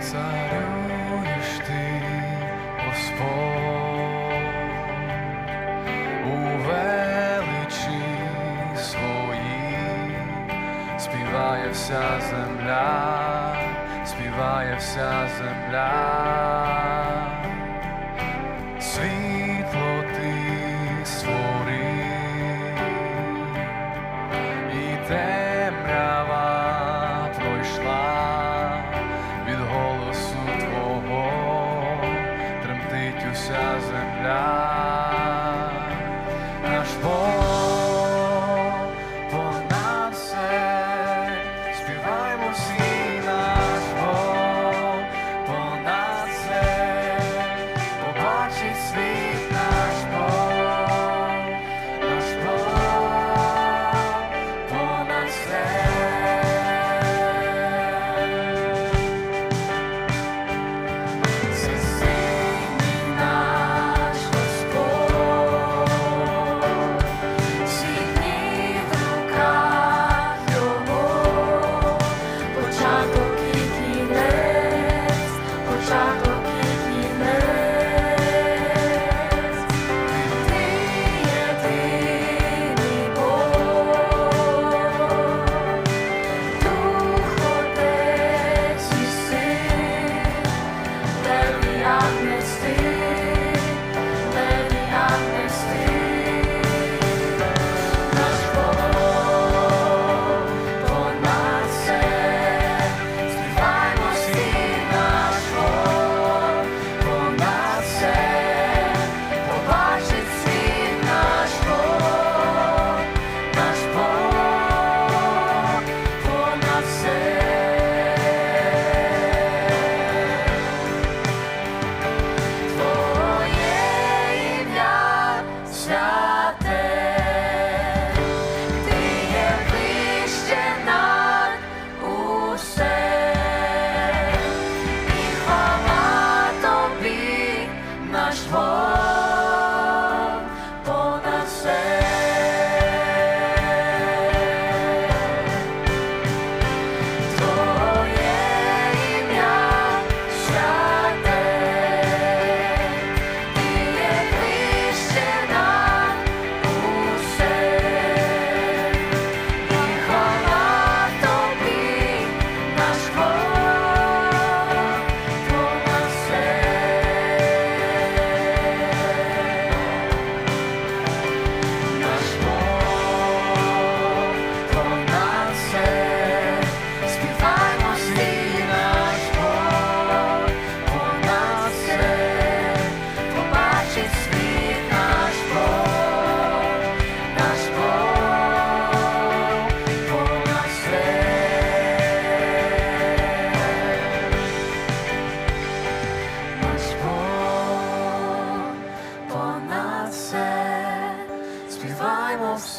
царюєш ти, Господь, у величі своїй, співає вся земля, співає вся земля. Свій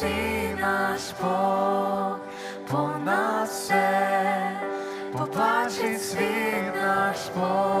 всі наш Бог понад все, побачить світ наш Бог,